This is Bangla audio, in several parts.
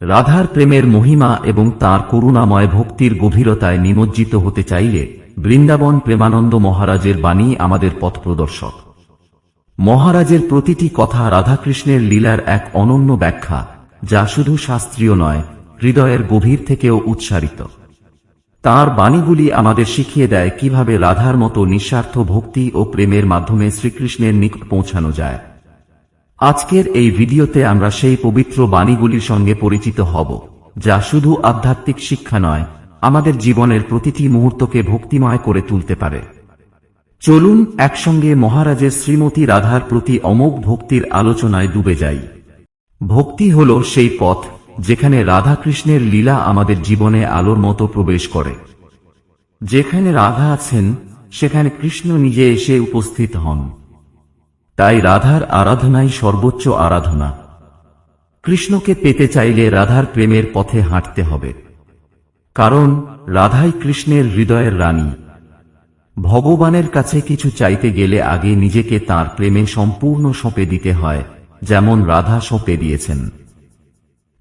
রাধার প্রেমের মহিমা এবং তার করুণাময় ভক্তির গভীরতায় নিমজ্জিত হতে চাইলে বৃন্দাবন প্রেমানন্দ মহারাজের বাণী আমাদের পথপ্রদর্শক মহারাজের প্রতিটি কথা রাধাকৃষ্ণের লীলার এক অনন্য ব্যাখ্যা, যা শুধু শাস্ত্রীয় নয়, হৃদয়ের গভীর থেকেও উৎসারিত তার বাণীগুলি আমাদের শিখিয়ে দেয় কীভাবে রাধার মতো নিঃস্বার্থ ভক্তি ও প্রেমের মাধ্যমে শ্রীকৃষ্ণের নিকট পৌঁছানো যায়। আজকের এই ভিডিওতে আমরা সেই পবিত্র বাণীগুলির সঙ্গে পরিচিত হব, যা শুধু আধ্যাত্মিক শিক্ষা নয়, আমাদের জীবনের প্রতিটি মুহূর্তকে ভক্তিময় করে তুলতে পারে। চলুন একসঙ্গে মহারাজের শ্রীমতী রাধার প্রতি অমোঘ ভক্তির আলোচনায় ডুবে যাই। ভক্তি হল সেই পথ, যেখানে রাধা কৃষ্ণের লীলা আমাদের জীবনে আলোর মতো প্রবেশ করে। যেখানে রাধা আছেন, সেখানে কৃষ্ণ নিজে এসে উপস্থিত হন। তাই রাধার আরাধনাই সর্বোচ্চ আরাধনা। কৃষ্ণকে পেতে চাইলে রাধার প্রেমের পথে হাঁটতে হবে। কারণ, রাধাই কৃষ্ণের হৃদয়ের রানী। ভগবানের কাছে কিছু চাইতে গেলে আগে নিজেকে তার প্রেমে সম্পূর্ণ সঁপে দিতে হয়, যেমন রাধা সঁপে দিয়েছেন।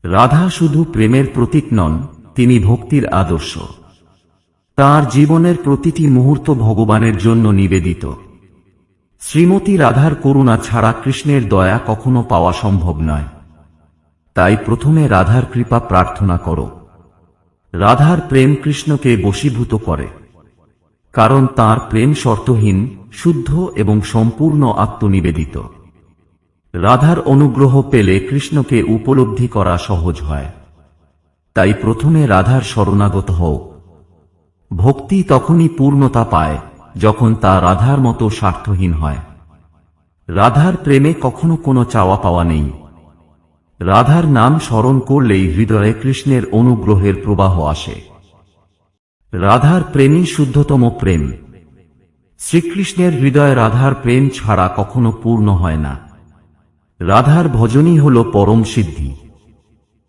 রাধা শুধু প্রেমের প্রতীক নন, তিনি ভক্তির আদর্শ। তার জীবনের প্রতিটি মুহূর্ত ভগবানের জন্য নিবেদিত। শ্রীমতী রাধার করুণা ছাড়া কৃষ্ণের দয়া কখনো পাওয়া সম্ভব নয়। তাই প্রথমে রাধার কৃপা প্রার্থনা করো। রাধার প্রেম কৃষ্ণকে বশীভূত করে। কারণ তার প্রেম শর্তহীন, শুদ্ধ এবং সম্পূর্ণ আত্মনিবেদিত। রাধার অনুগ্রহ পেলে কৃষ্ণকে উপলব্ধি করা সহজ হয়। তাই প্রথমে রাধার শরণাগত হও। ভক্তি তখনই পূর্ণতা পায় যখন তা রাধার মতো স্বার্থহীন হয়। রাধার প্রেমে কখনো কোনো চাওয়া পাওয়া নেই। রাধার নাম স্মরণ করলেই হৃদয়ে কৃষ্ণের অনুগ্রহের প্রবাহ আসে। রাধার প্রেমই শুদ্ধতম প্রেম। শ্রীকৃষ্ণের হৃদয় রাধার প্রেম ছাড়া কখনো পূর্ণ হয় না। রাধার ভজনই হল পরম সিদ্ধি।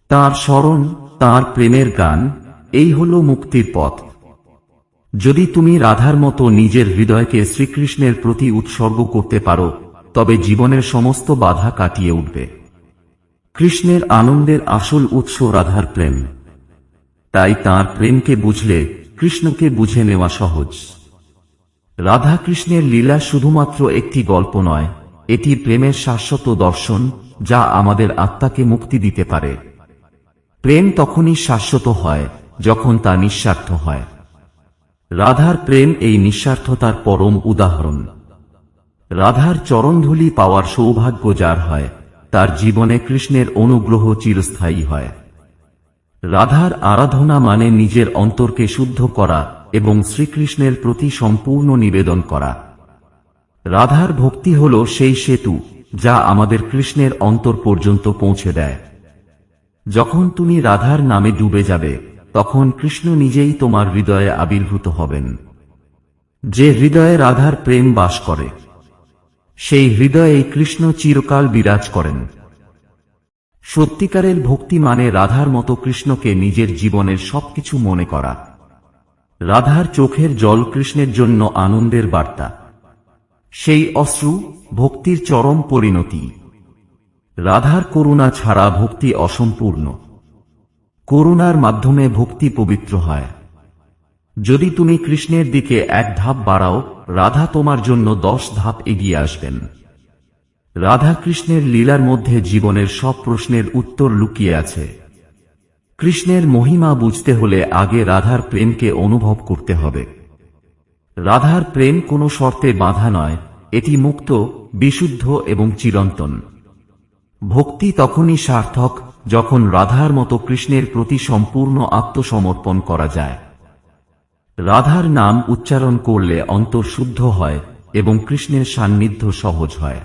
তার স্মরণ, তার প্রেমের গান, এই হল মুক্তির পথ। যদি তুমি রাধার মতো নিজের হৃদয়কে শ্রীকৃষ্ণের প্রতি উৎসর্গ করতে পারো, তবে জীবনের সমস্ত বাধা কাটিয়ে উঠবে। কৃষ্ণের আনন্দের আসল উৎস রাধার প্রেম। তাই তার প্রেমকে বুঝলে কৃষ্ণকে বুঝে নেওয়া সহজ। রাধা কৃষ্ণের লীলা শুধুমাত্র একটি গল্প নয়, এটি প্রেমের শাশ্বত দর্শন যা আমাদের আত্মাকে মুক্তি দিতে পারে। প্রেম তখনই শাশ্বত হয় যখন তা নিঃস্বার্থ হয়। রাধার প্রেম এই নিঃস্বার্থতার পরম উদাহরণ। রাধার চরণধুলি পাওয়ার সৌভাগ্য যার হয়, তার জীবনে কৃষ্ণের অনুগ্রহ চিরস্থায়ী হয়। রাধার আরাধনা মানে নিজের অন্তরকে শুদ্ধ করা এবং শ্রীকৃষ্ণের প্রতি সম্পূর্ণ নিবেদন করা। রাধার ভক্তি হল সেই সেতু যা আমাদের কৃষ্ণের অন্তর পর্যন্ত পৌঁছে দেয়। যখন তুমি রাধার নামে ডুবে যাবে তখন কৃষ্ণ নিজেই তোমার হৃদয়ে আবির্ভূত হবেন। যে হৃদয়ে রাধার প্রেম বাস করে, সেই হৃদয়ে কৃষ্ণ চিরকাল বিরাজ করেন। সত্যিকারের ভক্তি মানে রাধার মতো কৃষ্ণকে নিজের জীবনের সবকিছু মনে করা। রাধার চোখের জল কৃষ্ণের জন্য আনন্দের বার্তা। সেই অশ্রু ভক্তির চরম পরিণতি। রাধার করুণা ছাড়া ভক্তি অসম্পূর্ণ। করুণার মাধ্যমে ভক্তি পবিত্র হয়। যদি তুমি কৃষ্ণের দিকে এক ধাপ বাড়াও, রাধা তোমার জন্য দশ ধাপ এগিয়ে আসবেন। রাধা কৃষ্ণের লীলার মধ্যে জীবনের সব প্রশ্নের উত্তর লুকিয়ে আছে। কৃষ্ণের মহিমা বুঝতে হলে আগে রাধার প্রেমকে অনুভব করতে হবে। রাধার প্রেম কোনো শর্তে বাধা নয়, এটি মুক্ত, বিশুদ্ধ এবং চিরন্তন। ভক্তি তখনই সার্থক যখন রাধার মতো কৃষ্ণের প্রতি সম্পূর্ণ আত্মসমর্পণ করা যায়। রাধার নাম উচ্চারণ করলে অন্তর শুদ্ধ হয় এবং কৃষ্ণের সান্নিধ্য সহজ হয়।